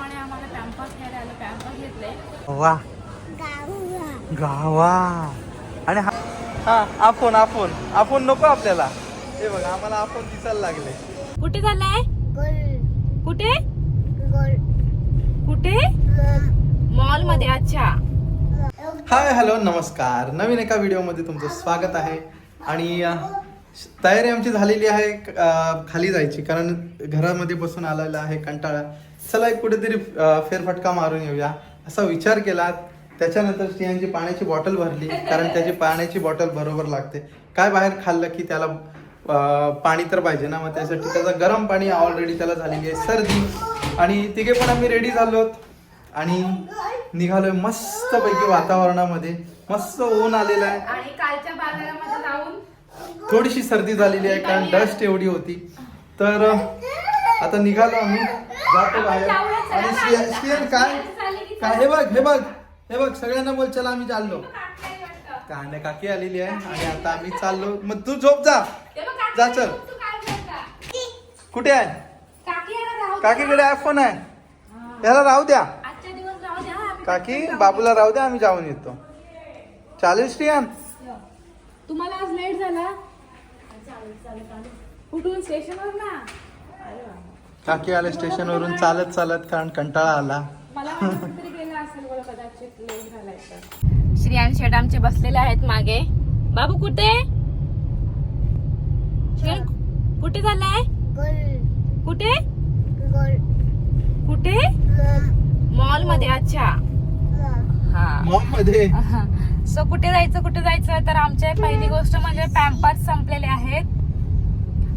प्रमाणे आम्हाला पॅम्पर्स घ्यायला आलं पॅम्पर्स घेतले वा. गावा. आणि हा हा आफोन आफोन. आफोन नको आपल्याला. हे बघा आम्हाला आफोन दिसायला लागले. कुठे झालाय कुठे? कुठे? मॉलमध्ये अच्छा. हाय हॅलो नमस्कार. नवीन एका व्हिडिओमध्ये तुमचं स्वागत आहे. आणि तयारी आमची झालेली आहे खाली जायची. कारण घरामध्ये बसून आलेला आहे कंटाळा. चला एक कुठेतरी फेरफटका मारून येऊया. असा विचार केला. त्याच्यानंतर स्त्रियांची पाण्याची बॉटल भरली. कारण त्याची पाण्याची बॉटल बरोबर लागते. काय बाहेर खाल्लं की त्याला पाणी तर पाहिजे ना? मग त्यासाठी त्याचं गरम पाणी ऑलरेडी त्याला झालेली आहे. सर्दी. आणि तिघे पण आम्ही रेडी झालो आणि निघालोय मस्त पैकी वातावरणामध्ये. मस्त ऊन आलेलं आहे. आणि कालच्या बाजारामध्ये जाऊन थोडीशी सर्दी झालेली आहे कारण डस्ट एवढी होती. तर आता निघालो आम्ही जातो बाहेर. आणि श्रियन काय? काय? हे बघ हे बघ हे बघ सगळ्यांना बोल चला आम्ही चाललो. कान्या काकी आलेली आहे आणि आता आम्ही चाललो. मग तू झोप जा. जा चल. कुठे आहे? काकीकडे आयफोन आहे. याला राहू द्या. काकी बाबूला राहू द्या आम्ही जाऊन येतो. चालेल श्रियान? तुम्हाला आज लेट झाला? कुठून? स्टेशनवर ना काकी आले स्टेशनवरून चालत चालत कारण कंटाळा आला. मला वाटलं कुठेतरी गेला असेल बरं कदाचित लेट झालाय तर. श्रियान शेट आमचे बसलेले आहेत मागे. बाबू कुठे? कुठे झालाय कुठे? कुठे? मॉलमध्ये अच्छा. हा. मॉलमध्ये. सो कुठे जायचं कुठे जायचं? तर आमच्या पहिली गोष्ट म्हणजे पॅम्पर्स संपलेले आहेत.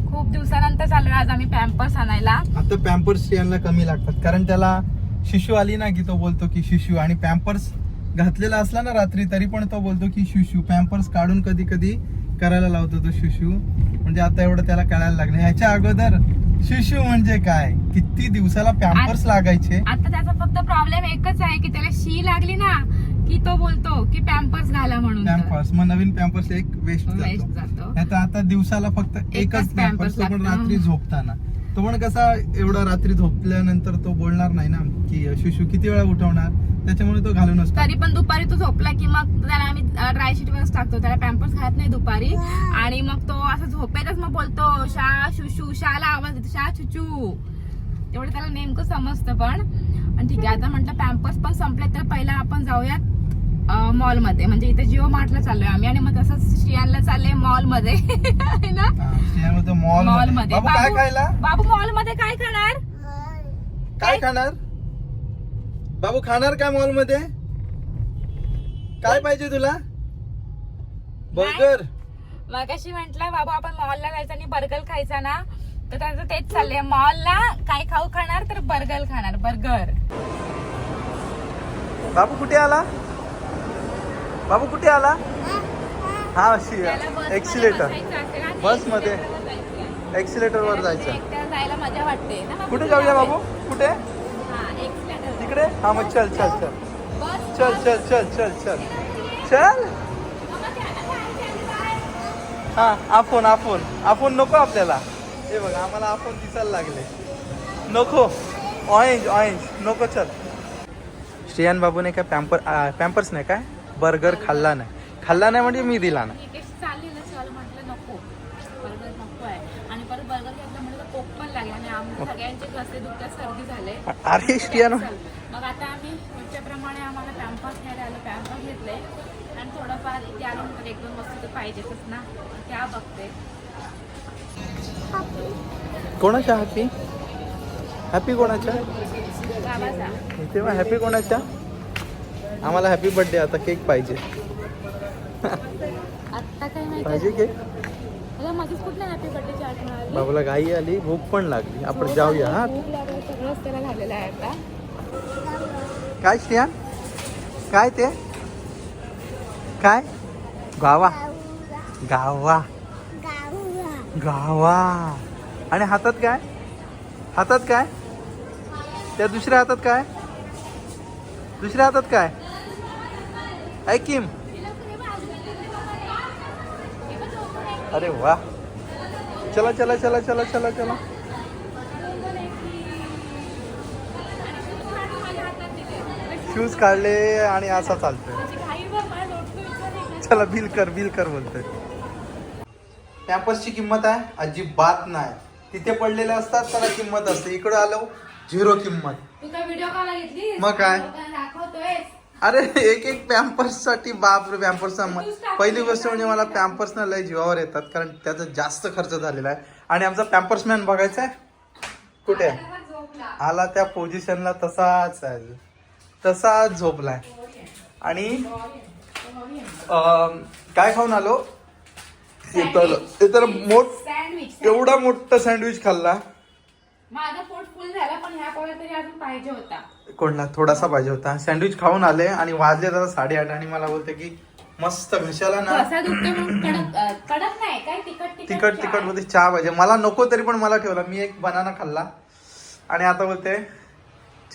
खूप दिवसानंतर चाललोय आज आम्ही पॅम्पर्स आणायला. आता पॅम्पर्स स्त्रियांना कमी लागतात. कारण त्याला शिशू आली ना की तो बोलतो की शिशू. आणि पॅम्पर्स घातलेला असला ना रात्री तरी पण तो बोलतो की शिशू. पॅम्पर्स काढून कधी कधी करायला लावतो तो शिशू. म्हणजे आता एवढं त्याला कळायला लागलं. ह्याच्या अगोदर शिशू म्हणजे काय? किती दिवसाला पॅम्पर्स लागायचे? आता त्याचा फक्त प्रॉब्लेम एकच आहे की त्याला शी लागली ना की तो बोलतो की पॅम्पर्स घाला म्हणून. पॅम्पर्स मग नवीन पॅम्पर्स एक वेस्ट Waste जातो. आता आता दिवसाला फक्त एकच पॅम्पर्स तो पण. रात्री झोपताना. तो पण कसा एवढा रात्री झोपल्यानंतर तो बोलणार नाही ना की शिशू किती वेळा उठवणार? त्याच्यामुळे तो घालून असतो तरी पण दुपारी तो झोपला की मग त्याला आम्ही ड्राय शीट वरच टाकतो. त्याला पॅम्पर्स खात नाही दुपारी. आणि मग तो असं झोपेतच मग बोलतो शा शुशू शाला आवाज येतो. शा चुचू तेवढं त्याला नेमकं समजतं पण. आणि ठीक आहे आता म्हटलं पॅम्पर्स पण संपले तर पहिला आपण जाऊयात. मॉलमध्ये म्हणजे इथे जिओ मार्टला चाललोय आम्ही आणि मग तसंच श्रियांना चाललंय मॉलमध्ये है ना? मॉल मॉलमध्ये बाबू काय खायला? बाबू मॉलमध्ये काय खाणार? काय खाणार? बाबू खाणार काय मॉलमध्ये काय पाहिजे तुला? बर्गर. मग कशी म्हंटल बाबा आपण मॉलला जायचं आणि बर्गर खायचा ना? तर त्यांचं तेच चाललंय. मॉलला काय खाऊ खाणार तर बर्गर खाणार. बर्गर. बाबू कुठे आला? बाबू कुठे आला? हा. एक्सिलेटर बसमध्ये एक्सिलेटर वर जायचं? कुठे जाऊया बाबू? कुठे? हा. तिकडे हा मग चल चल चल. चल चल चल चल चल. चल. हा आफोन आफोन. आफोन नको आपल्याला. हे बघा आम्हाला आफोन दिसायला लागले. नको. ऑरेंज ऑरेंज नको चल. श्रेयान बाबूने काय पॅम्पर पॅम्पर्स नाही काय? बर्गर खाल्ला नाही. खाल्ला नाही म्हणजे मी दिला नाही. निकेश चालली ना चल म्हटलं नको. बर्गर नको आहे. आणि परत बर्गर घेतलं म्हटलं कोक पण लागले आणि आम्ही सगळ्यांचे घसे दुखतात सर्दी झाले. अरे श्रेयान. मग आता आम्ही रोजच्याप्रमाणे आम्हाला पॅम्पर्स घ्यायला आलो पॅम्पर्स घेतले. आणि थोडंफार इथे आल्यानंतर एक दोन वस्तू तर पाहिजेतच ना. त्या बघते. कोणाच्या हॅपी हॅपी कोणाच्या? हॅपी कोणाच्या? आम्हाला हॅपी बर्थडे आता केक पाहिजे. आत्ता काय माहिती पाहिजे केक मला मध्येच कुठल्या हॅपी बर्थडेची आठवण आली बाबूला घाई आली भूक पण लागली. आपण जाऊया हा? खूप लागलं सगळंच त्याला झालेलं आहे आता. काय श्रियान काय ते? काय? गावा. गावा. गावा. आणि हातात काय? हातात काय? त्या दुसऱ्या हातात काय? दुसऱ्या हातात काय? ऐकिम अरे वा चला चला चला चला चला चला. शूज काढले आणि असा चालतोय. आहे. चला बिल कर बिल कर बोलतोय. पॅम्पर्सची किंमत आहे अजिबात नाही. तिथे पडलेले असतात त्याला किंमत असते. इकडे आलो झिरो किंमत. मग काय? अरे एक एक पॅम्पर्ससाठी बाप पॅम्पर्सचा पहिली गोष्ट म्हणजे मला पॅम्पर्स लय जीवावर येतात कारण त्याचा जास्त खर्च झालेला आहे. आणि आमचा पॅम्पर्स मॅन बघायचा आहे कुठे आला त्या पोझिशनला तसाच आहे. तसाच झोपलाय. आणि काय खाऊन आलो? ते तर ते तर मोठ सँडविच एवढा मोठा सँडविच खाल्ला. माझं पोट फुल झालं पण ह्या पोळ्या तरी अजून पाहिजे होता. कोणला थोडासा पाहिजे होता. सँडविच खाऊन आले आणि वाजले जरा साडेआठ आणि मला बोलते की मस्त घशाला ना. तिखट तिखटमध्ये चहा पाहिजे. मला नको तरी पण मला ठेवला. मी एक बनाना खाल्ला. आणि आता बोलते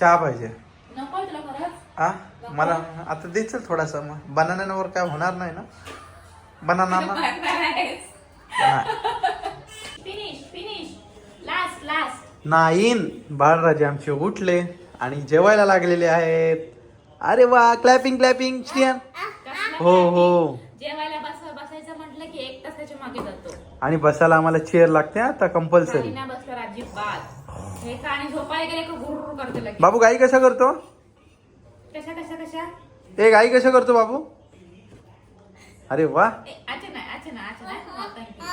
चहा पाहिजे. नको तुला खरंच? हा मला आता देच थोडासा. मग बनानावर काय होणार नाही ना? बनाना नाही. बाळराजे आमचे उठले. आणि जेवायला लागलेले आहेत. अरे वा क्लॅपिंग क्लॅपिंग श्रियान. हो हो. जेवायला बस बसायचं म्हटलं की एक तास त्याच्यामागे जातो. आणि बसायला आम्हाला चेअर लागते आता कंपल्सरी काही ना बसल्यावर अजिबात. हे का आणि झोपायला गेले का गुरु करते लगेच. बाबू गाई कशा करतो? कशा कशा कशा? ए गाई कशा करतो बाबू? अरे वा. ए, अच्छा नाही अच्छा नाही अच्छा नाही हा, thank you.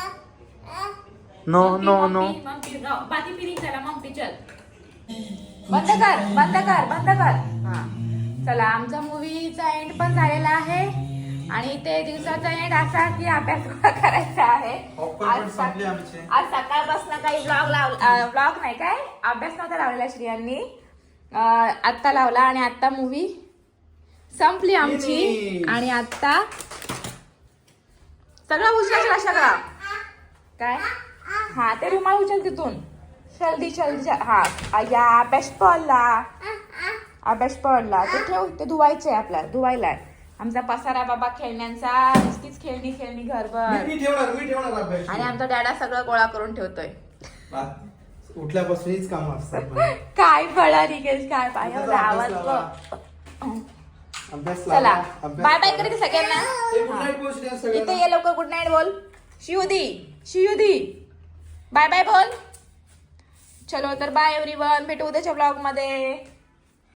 No no no mummy, mummy, जाऊ. बाकी फिरिंग चला मम्मी चल. बंद कर बंद कर बंद कर हा. चला आमचा मूवीचा एंड पण झालेला आहे. आणि ते दिवसाचा एंड असा की अभ्यास करायचा आहे. आज सक- आज सकाळपासून काही ब्लॉग लाव ब्लॉग नाही काय? अभ्यास नव्हता लावलेला श्रियांनी. अं, आत्ता लावला आणि आत्ता मूवी संपली आमची. Finish. आणि आत्ता सगळं उचलायचं सगळं काय? हा ते रुमाल उचल तिथून. जल्दी जल्दी हा या अभ्यास पडला अभ्यास पडला ते ठेव ते धुवायचंय आपल्याला धुवायला. आमचा पसारा बाबा खेळण्यांचा नुसतीच खेळणी खेळणी घरभर. मी ठेवणार मी ठेवणार अभ्यास आणि आमचा डॅडा सगळं गोळा करून ठेवतोय. उठल्यापासून हीच कामं असतात काय बळा निघेल काय पाहिजे आवाज चला बाय बाय. करते सगळ्यांना. हा. इथे. ये लवकर गुड नाईट बोल. शिवदी शिवदी बाय बाय बोल. चलो तर बाय एव्हरीवन भेटू उद्याच्या ब्लॉगमध्ये